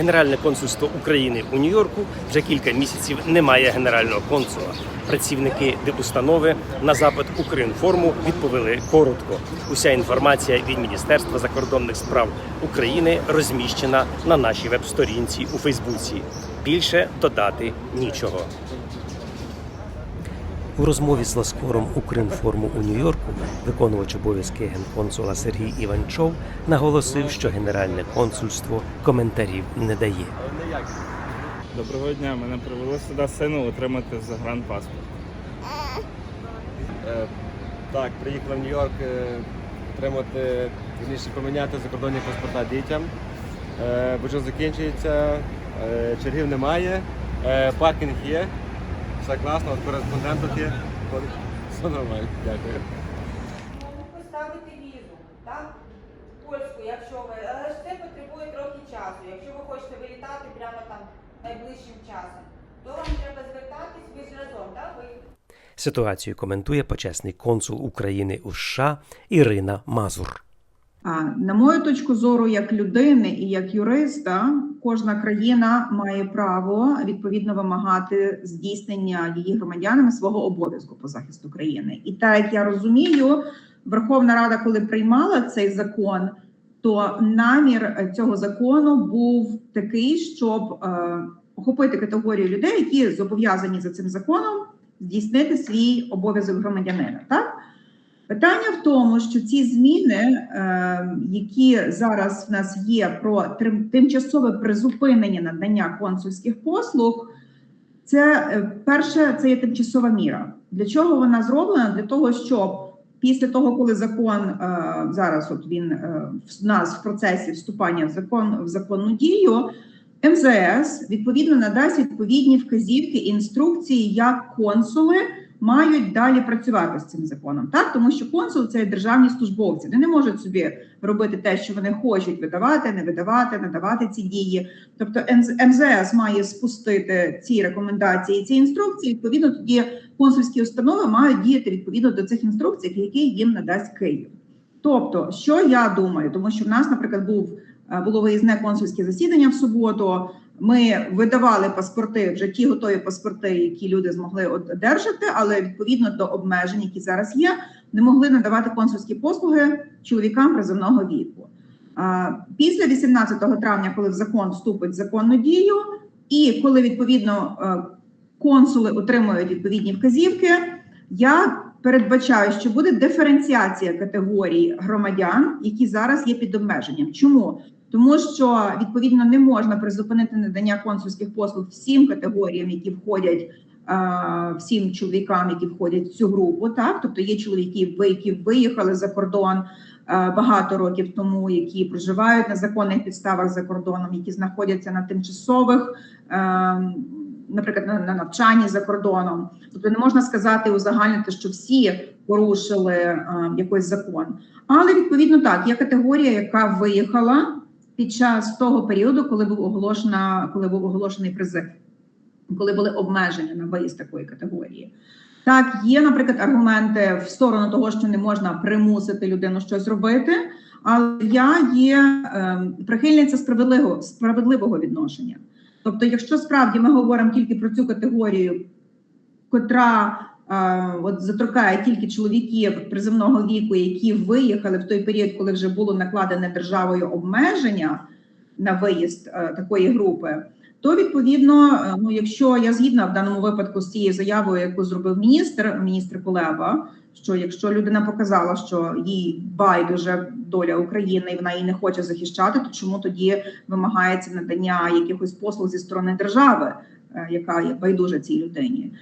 Генеральне консульство України у Нью-Йорку вже кілька місяців не має генерального консула. Працівники дипустанови на запит Укрінформу відповіли коротко. Уся інформація від Міністерства закордонних справ України розміщена на нашій веб-сторінці у Фейсбуці. Більше додати нічого. У розмові з Ласкором Укрінформу у Нью-Йорку виконувач обов'язки генконсула Сергій Іванчов наголосив, що генеральне консульство коментарів не дає. Доброго дня, мене привело сюди сину отримати загранпаспорт. Е, Так, приїхали в Нью-Йорк е, отримати, вірніше поміняти закордонні паспорта дітям. Е, Бюджет закінчується, е, чергів немає, е, паркінг є, все класно, от кореспондент тут є. Все нормально, дякую. поставити візу, так? Польську, якщо ви. Але ж це потребує трохи часу. Якщо ви хочете вилітати прямо там найближчим часом, то вам треба звертатись ви ж разом, так? Ви Ситуацію коментує почесний консул України у США Ірина Мазур. На мою точку зору, як людини і як юриста, кожна країна має право відповідно вимагати здійснення її громадянами свого обов'язку по захисту країни. І так як я розумію, Верховна Рада, коли приймала цей закон, то намір цього закону був такий, щоб е, охопити категорію людей, які зобов'язані за цим законом здійснити свій обов'язок громадянина. Так Питання в тому, що ці зміни, е, які зараз в нас є про тимчасове призупинення надання консульських послуг, це е, перше, це є тимчасова міра. Для чого вона зроблена? Для того, щоб після того, коли закон е, зараз, от він в нас в процесі вступання в закон в законну дію, МЗС відповідно надасть відповідні вказівки і інструкції, як консули мають далі працювати з цим законом, так тому що консул це державні службовці, вони не можуть собі робити те, що вони хочуть видавати, не видавати, надавати ці дії. Тобто МЗ- МЗС має спустити ці рекомендації, ці інструкції. Відповідно, тоді консульські установи мають діяти відповідно до цих інструкцій, які їм надасть Київ. Тобто, що я думаю, тому що в нас, наприклад, був е, було виїзне консульське засідання в суботу. Ми видавали паспорти, вже ті готові паспорти, які люди змогли одержати, але відповідно до обмежень, які зараз є, не могли надавати консульські послуги чоловікам призовного віку. Після 18 травня, коли в закон вступить в законну дію, і коли відповідно е, консули отримують відповідні вказівки, я передбачаю, що буде диференціація категорій громадян, які зараз є під обмеженням. Чому? Тому що відповідно не можна призупинити надання консульських послуг всім категоріям, які входять всім чоловікам, які входять в цю групу. Так, тобто є чоловіки, які виїхали за кордон багато років тому, які проживають на законних підставах за кордоном, які знаходяться на тимчасових. Наприклад, на, на навчанні за кордоном, тобто не можна сказати узагальнити, що всі порушили якийсь закон. Але відповідно так, є категорія, яка виїхала під час того періоду, коли був оголошена, коли був оголошений призив, коли були обмеження на виїзд такої категорії. Так, є, наприклад, аргументи в сторону того, що не можна примусити людину щось робити. Але я є ем, прихильниця справедливого справедливого відношення. Тобто, якщо справді ми говоримо тільки про цю категорію, котра е, от заторкає тільки чоловіків приземного віку, які виїхали в той період, коли вже було накладене державою обмеження на виїзд е, такої групи, то відповідно, е, ну якщо я згідна в даному випадку з цією заявою, яку зробив міністр, міністр Кулеба, що якщо людина показала, що їй байдуже доля України і вона її не хоче захищати, то чому тоді вимагається надання якихось послуг зі сторони держави, е, яка є байдужа цій людині?